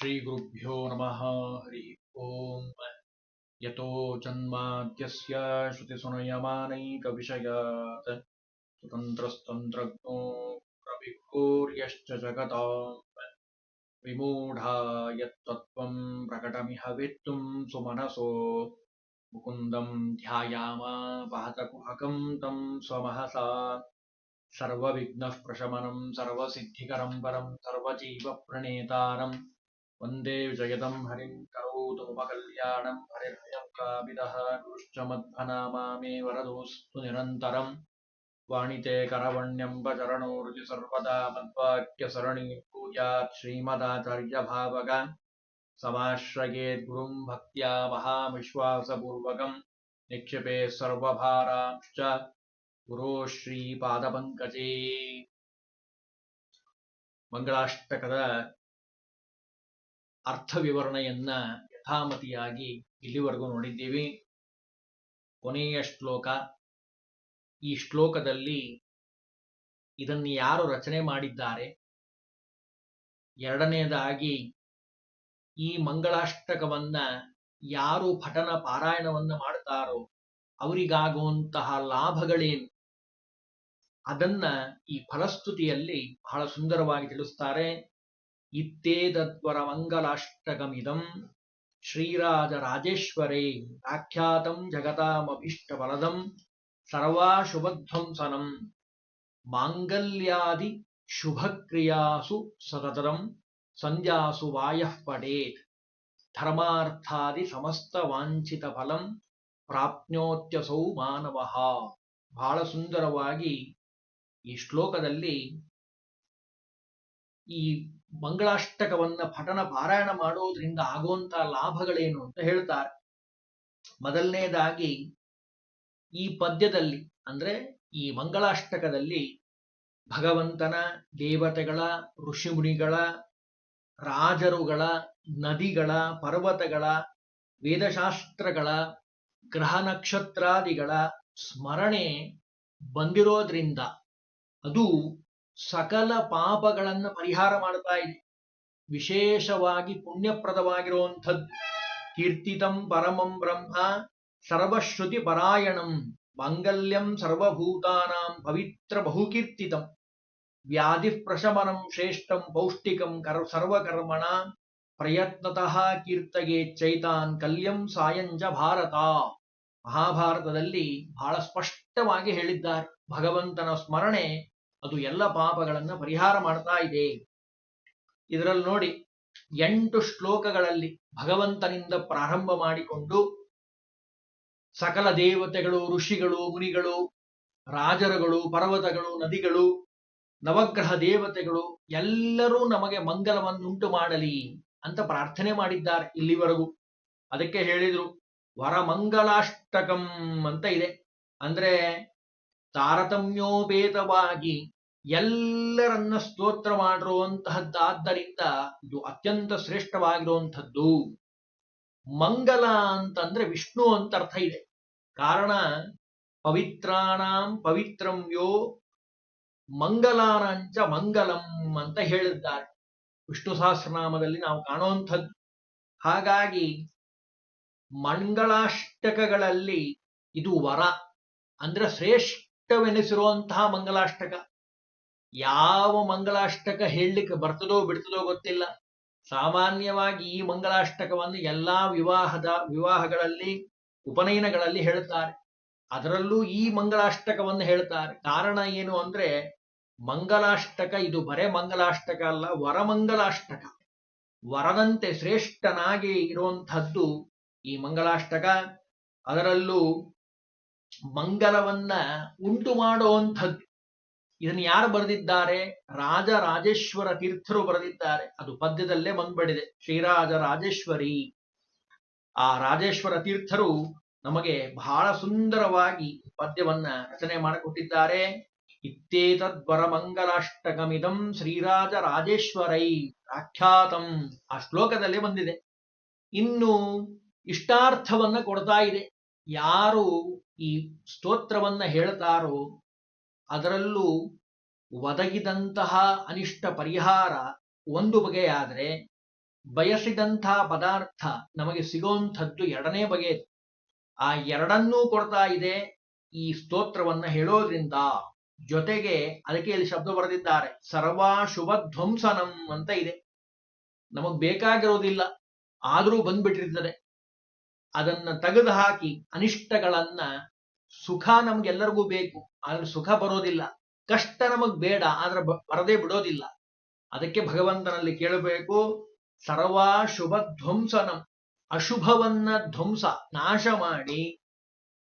श्रीगुरुभ्यो नमः। हरि ओम्। यतो जन्माद्यस्य श्रुतिसुनयमानैकविषयात्। स्वतन्त्रस्तन्त्रज्ञो प्रविघोर्यश्च जगताम्। विमूढा यत्तत्त्वम् प्रकटमिह वेत्तुम् सुमनसो। मुकुन्दम् ध्यायामा वहतकुहकम् तम् स्वमहसा। सर्वविघ्नः प्रशमनम् सर्वसिद्धिकरम् परम् सर्वजीवप्रणेतारम्। वंदे वंदे हरि हरिम् करोतुमुपकल्याणम् हरिर्यम् काविदः गुरुश्चमद्भनामामे वरदोऽस्तु निरन्तरम् वाणिते करवण्यम् प्रचरणोर्जि सर्वदा श्रीमदाचार्य पूजात् श्रीमदाचार्यभावग गुरु भक्त महाविश्वासपूर्वकम् निक्षिपे सर्वभाराश्च। गुरो श्रीपादपङ्कजे। मङ्गलाष्टकद ಅರ್ಥ ವಿವರಣೆಯನ್ನ ಯಥಾಮತಿಯಾಗಿ ಇಲ್ಲಿವರೆಗೂ ನೋಡಿದ್ದೀವಿ. ಕೊನೆಯ ಶ್ಲೋಕ. ಈ ಶ್ಲೋಕದಲ್ಲಿ ಇದನ್ನು ಯಾರು ರಚನೆ ಮಾಡಿದ್ದಾರೆ? ಎರಡನೆಯದಾಗಿ ಈ ಮಂಗಳಾಷ್ಟಕವನ್ನ ಯಾರು ಪಠನ ಪಾರಾಯಣವನ್ನ ಮಾಡ್ತಾರೋ ಅವರಿಗಾಗುವಂತಹ ಲಾಭಗಳೇನು? ಅದನ್ನ ಈ ಫಲಸ್ತುತಿಯಲ್ಲಿ ಬಹಳ ಸುಂದರವಾಗಿ ತಿಳಿಸ್ತಾರೆ. ಇತ್ತೇದದ್ವರ ಮಂಗಲಾಷ್ಟಕಮಿದಂ ಶ್ರೀರಾಜ ರಾಜೇಶ್ವರೇ ವ್ಯಾಖ್ಯಾತಂ ಜಗತಾಮಭೀಷ್ಟ ಫಲದಂ ಸರ್ವಾಶುಭಧ್ವಂಸನಂ ಮಾಂಗಲ್ಯಾದಿ ಶುಭಕ್ರಿಯಾಸು ಸತತಂ ಸಂಧ್ಯಾಸು ವಾಯಃ ಪಡೇತ್ ಧರ್ಮಾರ್ಥಾದಿ ಸಮಸ್ತ ವಾಂಛಿತ ಫಲಂ ಪ್ರಾಪ್ನೋತ್ಯಸೌ ಮಾನವ. ಬಹಳ ಸುಂದರವಾಗಿ ಈ ಶ್ಲೋಕದಲ್ಲಿ ಈ ಮಂಗಳಾಷ್ಟಕವನ್ನ ಪಠನ ಪಾರಾಯಣ ಮಾಡೋದ್ರಿಂದ ಆಗೋಂಥ ಲಾಭಗಳೇನು ಅಂತ ಹೇಳ್ತಾರೆ. ಮೊದಲನೇದಾಗಿ ಈ ಪದ್ಯದಲ್ಲಿ ಅಂದ್ರೆ ಈ ಮಂಗಳಾಷ್ಟಕದಲ್ಲಿ ಭಗವಂತನ ದೇವತೆಗಳ, ಋಷಿಮುನಿಗಳ, ರಾಜರುಗಳ, ನದಿಗಳ, ಪರ್ವತಗಳ, ವೇದಶಾಸ್ತ್ರಗಳ, ಗ್ರಹ ನಕ್ಷತ್ರಾದಿಗಳ ಸ್ಮರಣೆ ಬಂದಿರೋದ್ರಿಂದ ಅದು ಸಕಲ ಪಾಪಗಳನ್ನ ಪರಿಹಾರ ಮಾಡ್ತಾ ಇದೆ ವಿಶೇಷವಾಗಿ ಪುಣ್ಯಪ್ರದವಾಗಿರುವಂಥದ್ದು. ಕೀರ್ತಿತಂ ಪರಮಂ ಬ್ರಹ್ಮ ಸರ್ವಶ್ರುತಿ ಪರಾಯಣಂ ಮಾಂಗಲ್ಯಂ ಸರ್ವಭೂತಾನಾಂ ಪವಿತ್ರ ಬಹುಕೀರ್ತಿತಂ. ವ್ಯಾಧಿ ಪ್ರಶಮನಂ ಶ್ರೇಷ್ಠಂ ಪೌಷ್ಟಿಕಂ ಕರ್, ಸರ್ವಕರ್ಮಣ ಪ್ರಯತ್ನತಃ ಕೀರ್ತಗೆ ಚೈತಾನ್ ಕಲ್ಯಂ ಸಾಯಂಜ ಭಾರತ. ಮಹಾಭಾರತದಲ್ಲಿ ಬಹಳ ಸ್ಪಷ್ಟವಾಗಿ ಹೇಳಿದ್ದಾರೆ. ಭಗವಂತನ ಸ್ಮರಣೆ ಅದು ಎಲ್ಲ ಪಾಪಗಳನ್ನು ಪರಿಹಾರ ಮಾಡ್ತಾ ಇದೆ. ಇದರಲ್ಲಿ ನೋಡಿ, ಎಂಟು ಶ್ಲೋಕಗಳಲ್ಲಿ ಭಗವಂತನಿಂದ ಪ್ರಾರಂಭ ಮಾಡಿಕೊಂಡು ಸಕಲ ದೇವತೆಗಳು, ಋಷಿಗಳು, ಮುನಿಗಳು, ರಾಜರುಗಳು, ಪರ್ವತಗಳು, ನದಿಗಳು, ನವಗ್ರಹ ದೇವತೆಗಳು ಎಲ್ಲರೂ ನಮಗೆ ಮಂಗಲವನ್ನುಂಟು ಮಾಡಲಿ ಅಂತ ಪ್ರಾರ್ಥನೆ ಮಾಡಿದ್ದಾರೆ ಇಲ್ಲಿವರೆಗೂ. ಅದಕ್ಕೆ ಹೇಳಿದ್ರು, ವರಮಂಗಲಾಷ್ಟಕಂ ಅಂತ ಇದೆ. ಅಂದ್ರೆ ತಾರತಮ್ಯೋಪೇತವಾಗಿ ಎಲ್ಲರನ್ನ ಸ್ತೋತ್ರ ಮಾಡಿರುವಂತಹದ್ದಾದ್ದರಿಂದ ಇದು ಅತ್ಯಂತ ಶ್ರೇಷ್ಠವಾಗಿರುವಂಥದ್ದು. ಮಂಗಲ ಅಂತಂದ್ರೆ ವಿಷ್ಣು ಅಂತ ಅರ್ಥ ಇದೆ. ಕಾರಣ ಪವಿತ್ರಾಣಾಂ ಪವಿತ್ರಂ ಯೋ ಮಂಗಲಾನಂಚ ಮಂಗಲಂ ಅಂತ ಹೇಳಿದ್ದಾರೆ. ವಿಷ್ಣು ಸಹಸ್ರನಾಮದಲ್ಲಿ ನಾವು ಕಾಣುವಂಥದ್ದು. ಹಾಗಾಗಿ ಮಂಗಳಾಷ್ಟಕಗಳಲ್ಲಿ ಇದು ವರ ಅಂದ್ರೆ ಶ್ರೇಷ್ಠವೆನಿಸಿರುವಂತಹ ಮಂಗಲಾಷ್ಟಕ. ಯಾವ ಮಂಗಲಾಷ್ಟಕ ಹೇಳಲಿಕ್ಕೆ ಬರ್ತದೋ ಬಿಡ್ತದೋ ಗೊತ್ತಿಲ್ಲ. ಸಾಮಾನ್ಯವಾಗಿ ಈ ಮಂಗಲಾಷ್ಟಕವನ್ನು ಎಲ್ಲಾ ವಿವಾಹದ, ವಿವಾಹಗಳಲ್ಲಿ, ಉಪನಯನಗಳಲ್ಲಿ ಹೇಳುತ್ತಾರೆ. ಅದರಲ್ಲೂ ಈ ಮಂಗಲಾಷ್ಟಕವನ್ನು ಹೇಳ್ತಾರೆ ಕಾರಣ ಏನು ಅಂದ್ರೆ, ಮಂಗಲಾಷ್ಟಕ ಇದು ಬರೇ ಮಂಗಲಾಷ್ಟಕ ಅಲ್ಲ, ವರಮಂಗಲಾಷ್ಟಕ. ವರದಂತೆ ಶ್ರೇಷ್ಠನಾಗಿ ಇರುವಂತಹದ್ದು ಈ ಮಂಗಲಾಷ್ಟಕ. ಅದರಲ್ಲೂ ಮಂಗಲವನ್ನ ಉಂಟು ಮಾಡುವಂಥದ್ದು. ಇದನ್ನು ಯಾರು ಬರೆದಿದ್ದಾರೆ? ರಾಜ ರಾಜೇಶ್ವರ ತೀರ್ಥರು ಬರೆದಿದ್ದಾರೆ. ಅದು ಪದ್ಯದಲ್ಲೇ ಬಂದ್ಬಿಡಿದೆ ಶ್ರೀರಾಜ ರಾಜೇಶ್ವರಿ. ಆ ರಾಜೇಶ್ವರ ತೀರ್ಥರು ನಮಗೆ ಬಹಳ ಸುಂದರವಾಗಿ ಪದ್ಯವನ್ನ ರಚನೆ ಮಾಡಿಕೊಟ್ಟಿದ್ದಾರೆ. ಇತ್ತೇತದ್ವರ ಮಂಗಲಾಷ್ಟಕಮಿದಂ ಶ್ರೀರಾಜ ರಾಜೇಶ್ವರೈ ಆಖ್ಯಾತಂ. ಆ ಶ್ಲೋಕದಲ್ಲೇ ಬಂದಿದೆ. ಇನ್ನು ಇಷ್ಟಾರ್ಥವನ್ನ ಕೊಡ್ತಾ ಇದೆ. ಯಾರು ಈ ಸ್ತೋತ್ರವನ್ನ ಹೇಳ್ತಾರೋ ಅದರಲ್ಲೂ ಒದಗಿದಂತಹ ಅನಿಷ್ಟ ಪರಿಹಾರ ಒಂದು ಬಗೆಯಾದರೆ ಬಯಸಿದಂಥ ಪದಾರ್ಥ ನಮಗೆ ಸಿಗುವಂಥದ್ದು ಎರಡನೇ ಬಗೆ. ಆ ಎರಡನ್ನೂ ಕೊಡ್ತಾ ಇದೆ ಈ ಸ್ತೋತ್ರವನ್ನ ಹೇಳೋದ್ರಿಂದ. ಜೊತೆಗೆ ಅದಕ್ಕೆ ಇಲ್ಲಿ ಶಬ್ದ ಬರೆದಿದ್ದಾರೆ. ಸರ್ವಾ ಶುಭ ಧ್ವಂಸನಂ ಅಂತ ಇದೆ. ನಮಗ್ ಬೇಕಾಗಿರೋದಿಲ್ಲ. ಆದರೂ ಬಂದ್ಬಿಟ್ಟಿರ್ತದೆ. ಅದನ್ನ ತೆಗೆದು ಹಾಕಿ ಅನಿಷ್ಟಗಳನ್ನ ಸುಖ ನಮ್ಗೆಲ್ಲರಿಗೂ ಬೇಕು. ಆದ್ರೆ ಸುಖ ಬರೋದಿಲ್ಲ. ಕಷ್ಟ ನಮಗ್ ಬೇಡ, ಆದ್ರೆ ಬರದೇ ಬಿಡೋದಿಲ್ಲ. ಅದಕ್ಕೆ ಭಗವಂತನಲ್ಲಿ ಕೇಳಬೇಕು, ಸರ್ವಾ ಶುಭ ಧ್ವಂಸನ. ಅಶುಭವನ್ನ ಧ್ವಂಸ, ನಾಶ ಮಾಡಿ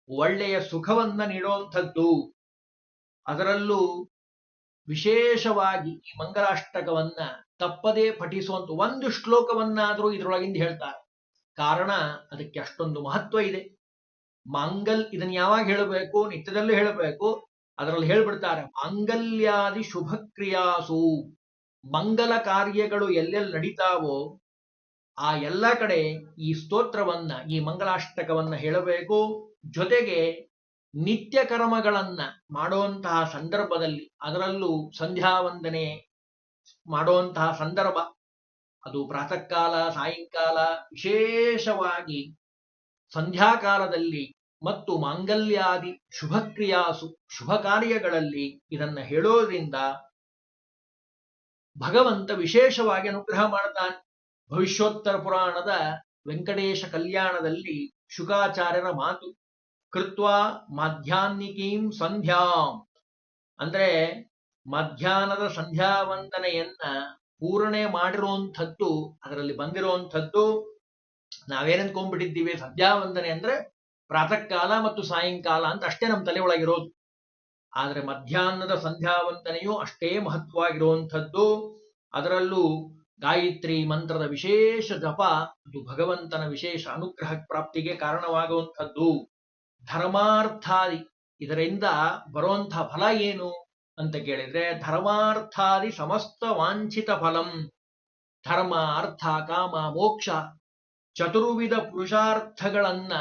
ಒಳ್ಳೆಯ ಸುಖವನ್ನ ನೀಡುವಂಥದ್ದು ಅದರಲ್ಲೂ ವಿಶೇಷವಾಗಿ ಈ ಮಂಗಲಾಷ್ಟಕವನ್ನ ತಪ್ಪದೇ ಪಠಿಸುವಂತ, ಒಂದು ಶ್ಲೋಕವನ್ನಾದರೂ ಇದರೊಳಗಿಂದ ಹೇಳ್ತಾರೆ. ಕಾರಣ ಅದಕ್ಕೆ ಅಷ್ಟೊಂದು ಮಹತ್ವ ಇದೆ. ಮಾಂಗಲ್ ಇದನ್ನ ಯಾವಾಗ ಹೇಳಬೇಕು? ನಿತ್ಯದಲ್ಲೂ ಹೇಳಬೇಕು. ಅದರಲ್ಲಿ ಹೇಳ್ಬಿಡ್ತಾರೆ, ಮಾಂಗಲ್ಯಾದಿ ಶುಭಕ್ರಿಯಾಸು. ಮಂಗಲ ಕಾರ್ಯಗಳು ಎಲ್ಲೆಲ್ಲಿ ನಡೀತಾವೋ ಆ ಎಲ್ಲ ಕಡೆ ಈ ಸ್ತೋತ್ರವನ್ನ, ಈ ಮಂಗಲಾಷ್ಟಕವನ್ನ ಹೇಳಬೇಕು. ಜೊತೆಗೆ ನಿತ್ಯ ಕರ್ಮಗಳನ್ನ ಮಾಡುವಂತಹ ಸಂದರ್ಭದಲ್ಲಿ ಅದರಲ್ಲೂ ಸಂಧ್ಯಾ ವಂದನೆ ಮಾಡುವಂತಹ ಸಂದರ್ಭ. ಅದು ಪ್ರಾತಃ ಕಾಲ ಸಾಯಂಕಾಲ, ವಿಶೇಷವಾಗಿ ಸಂಧ್ಯಾಕಾಲದಲ್ಲಿ ಮತ್ತು ಮಾಂಗಲ್ಯಾದಿ ಶುಭಕ್ರಿಯಾಸು ಶುಭ ಕಾರ್ಯಗಳಲ್ಲಿ ಇದನ್ನ ಹೇಳೋದ್ರಿಂದ ಭಗವಂತ ವಿಶೇಷವಾಗಿ ಅನುಗ್ರಹ ಮಾಡ್ತಾನೆ. ಭವಿಷ್ಯೋತ್ತರ ಪುರಾಣದ ವೆಂಕಟೇಶ ಕಲ್ಯಾಣದಲ್ಲಿ ಶುಕಾಚಾರ್ಯರ ಮಾತು ಕೃತ್ವ ಮಾಧ್ಯಾನ್ನಿಕೀಂ ಸಂಧ್ಯಾಂ. ಅಂದ್ರೆ ಮಧ್ಯಾಹ್ನದ ಸಂಧ್ಯಾ ವಂದನೆಯನ್ನ ಪೂರ್ಣೆ ಮಾಡಿರುವಂಥದ್ದು, ಅದರಲ್ಲಿ ಬಂದಿರುವಂಥದ್ದು ನಾವೇನಂದ್ಕೊಂಡ್ಬಿಟ್ಟಿದ್ದೀವಿ ಅನ್ಕೊಂಡ್ಬಿಟ್ಟಿದ್ದೀವಿ ಸಂಧ್ಯಾ ವಂದನೆ ಅಂದ್ರೆ ಪ್ರಾತಃ ಕಾಲ ಮತ್ತು ಸಾಯಂಕಾಲ ಅಂತ ಅಷ್ಟೇ ನಮ್ಮ ತಲೆ ಒಳಗಿರೋದು. ಆದ್ರೆ ಮಧ್ಯಾಹ್ನದ ಸಂಧ್ಯಾ ವಂದನೆಯು ಅಷ್ಟೇ ಮಹತ್ವವಾಗಿರುವಂಥದ್ದು. ಅದರಲ್ಲೂ ಗಾಯತ್ರಿ ಮಂತ್ರದ ವಿಶೇಷ ಜಪ, ಅದು ಭಗವಂತನ ವಿಶೇಷ ಅನುಗ್ರಹ ಪ್ರಾಪ್ತಿಗೆ ಕಾರಣವಾಗುವಂಥದ್ದು. ಧರ್ಮಾರ್ಥಾದಿ, ಇದರಿಂದ ಬರುವಂತಹ ಫಲ ಏನು? ಅಂತ ಕೇಳಿದ್ರೆ, ಧರ್ಮಾರ್ಥಾದಿ ಸಮಸ್ತ ವಾಂಛಿತ ಫಲಂ, ಧರ್ಮ, ಅರ್ಥ, ಕಾಮ, ಮೋಕ್ಷ, ಚತುರ್ವಿಧ ಪುರುಷಾರ್ಥಗಳನ್ನ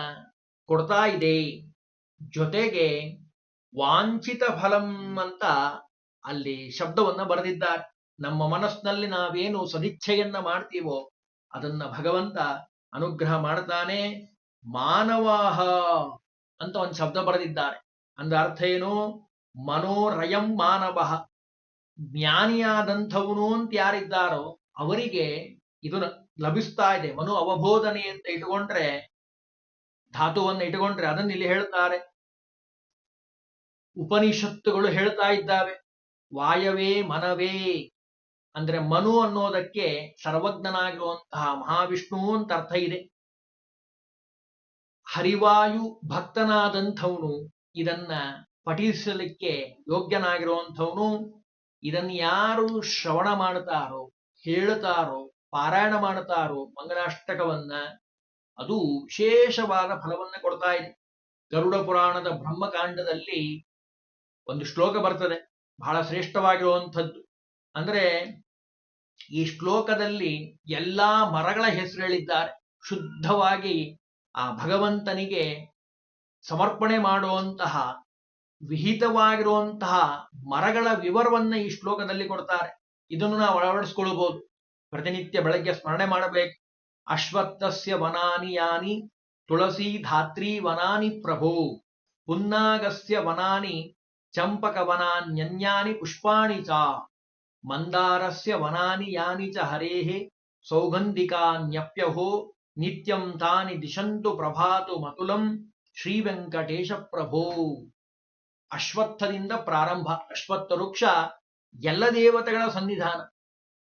ಕೊಡ್ತಾ ಇದೆ. ಜೊತೆಗೆ ವಾಂಛಿತ ಫಲಂ ಅಂತ ಅಲ್ಲಿ ಶಬ್ದವನ್ನ ಬರೆದಿದ್ದಾರೆ. ನಮ್ಮ ಮನಸ್ಸಿನಲ್ಲಿ ನಾವೇನು ಸದಿಚ್ಛೆಯನ್ನ ಮಾಡ್ತೀವೋ ಅದನ್ನ ಭಗವಂತ ಅನುಗ್ರಹ ಮಾಡ್ತಾನೆ. ಮಾನವಾಹ ಅಂತ ಒಂದು ಶಬ್ದ ಬರೆದಿದ್ದಾರೆ. ಅಂದ ಅರ್ಥ ಏನು? ಮನೋರಯಂ ಮಾನವ ಜ್ಞಾನಿಯಾದಂಥವನು ಅಂತ ಯಾರಿದ್ದಾರೋ ಅವರಿಗೆ ಇದು ಲಭಿಸ್ತಾ ಇದೆ. ಮನು ಅವಬೋಧನೆ ಅಂತ ಇಟ್ಕೊಂಡ್ರೆ ಧಾತುವನ್ನು ಇಟ್ಕೊಂಡ್ರೆ ಅದನ್ನ ಇಲ್ಲಿ ಹೇಳ್ತಾರೆ. ಉಪನಿಷತ್ತುಗಳು ಹೇಳ್ತಾ ಇದ್ದಾವೆ. ವಾಯವೇ ಮನವೇ ಅಂದ್ರೆ ಮನು ಅನ್ನೋದಕ್ಕೆ ಸರ್ವಜ್ಞನಾಗಿರುವಂತಹ ಮಹಾವಿಷ್ಣು ಅಂತ ಅರ್ಥ ಇದೆ. ಹರಿವಾಯು ಭಕ್ತನಾದಂಥವನು ಇದನ್ನ ಪಠಿಸಲಿಕ್ಕೆ ಯೋಗ್ಯನಾಗಿರುವಂಥವನು ಇದನ್ನ ಯಾರು ಶ್ರವಣ ಮಾಡುತ್ತಾರೋ ಹೇಳ್ತಾರೋ ಪಾರಾಯಣ ಮಾಡುತ್ತಾರೋ ಮಂಗಲಾಷ್ಟಕವನ್ನ ಅದು ವಿಶೇಷವಾದ ಫಲವನ್ನ ಕೊಡ್ತಾ ಇದೆ. ಗರುಡ ಪುರಾಣದ ಬ್ರಹ್ಮಕಾಂಡದಲ್ಲಿ ಒಂದು ಶ್ಲೋಕ ಬರ್ತದೆ, ಬಹಳ ಶ್ರೇಷ್ಠವಾಗಿರುವಂಥದ್ದು. ಅಂದ್ರೆ ಈ ಶ್ಲೋಕದಲ್ಲಿ ಎಲ್ಲಾ ಮರಗಳ ಹೆಸರು ಹೇಳಿದ್ದಾರೆ ಶುದ್ಧವಾಗಿ ಆ ಭಗವಂತನಿಗೆ ಸಮರ್ಪಣೆ ಮಾಡುವಂತಹ ವಿಹಿತವಾಗಿರುವಂತಹ ಮರಗಳ ವಿವರವನ್ನ ಈ ಶ್ಲೋಕದಲ್ಲಿ ಕೊಡ್ತಾರೆ ಇದನ್ನು ನಾವು ಅಳವಡಿಸ್ಕೊಳ್ಬಹುದು ಪ್ರತಿನಿತ್ಯ ಬೆಳಗ್ಗೆ ಸ್ಮರಣೆ ಮಾಡಬೇಕು ಅಶ್ವತ್ಥಸ್ಯ ವನಾನಿ ಯಾನಿ ತುಳಸಿ ಧಾತ್ರಿ ವನಾನಿ ಪ್ರಭೋ ಪುನ್ನಾಗಸ್ಯ ವನಾನಿ ಚಂಪಕ ವನಾನ್ಯನ್ಯಾನಿ ಪುಷ್ಪಾಣಿ ಚ ಮಂದಾರಸ್ಯ ವನಾನಿ ಯಾನಿ ಚ ಹರೇಃ ಸೌಗಂಧಿಕಾನ್ಯಪ್ಯಹೋ ನಿತ್ಯಂ ತಾನಿ ದಿಶಂತು ಪ್ರಭಾತು ಮತುಲಂ ಶ್ರೀ ವೆಂಕಟೇಶ ಪ್ರಭೋ ಅಶ್ವತ್ಥದಿಂದ ಪ್ರಾರಂಭ, ಅಶ್ವತ್ಥ ವೃಕ್ಷ ಎಲ್ಲ ದೇವತೆಗಳ ಸನ್ನಿಧಾನ,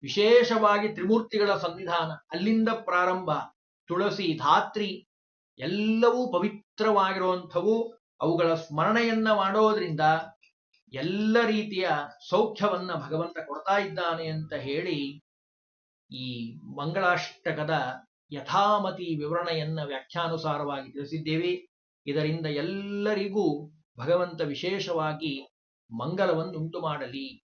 ವಿಶೇಷವಾಗಿ ತ್ರಿಮೂರ್ತಿಗಳ ಸನ್ನಿಧಾನ, ಅಲ್ಲಿಂದ ಪ್ರಾರಂಭ, ತುಳಸಿ, ಧಾತ್ರಿ ಎಲ್ಲವೂ ಪವಿತ್ರವಾಗಿರುವಂಥವು ಅವುಗಳ ಸ್ಮರಣೆಯನ್ನ ಮಾಡೋದ್ರಿಂದ ಎಲ್ಲ ರೀತಿಯ ಸೌಖ್ಯವನ್ನ ಭಗವಂತ ಕೊಡ್ತಾ ಇದ್ದಾನೆ ಅಂತ ಹೇಳಿ ಈ ಮಂಗಳಾಷ್ಟಕದ ಯಥಾಮತಿ ವಿವರಣೆಯನ್ನ ವ್ಯಾಖ್ಯಾನುಸಾರವಾಗಿ ತಿಳಿಸಿದ್ದೇವೆ. ಇದರಿಂದ ಎಲ್ಲರಿಗೂ ಭಗವಂತ ವಿಶೇಷವಾಗಿ ಮಂಗಲವನ್ನುಂಟು ಮಾಡಲಿ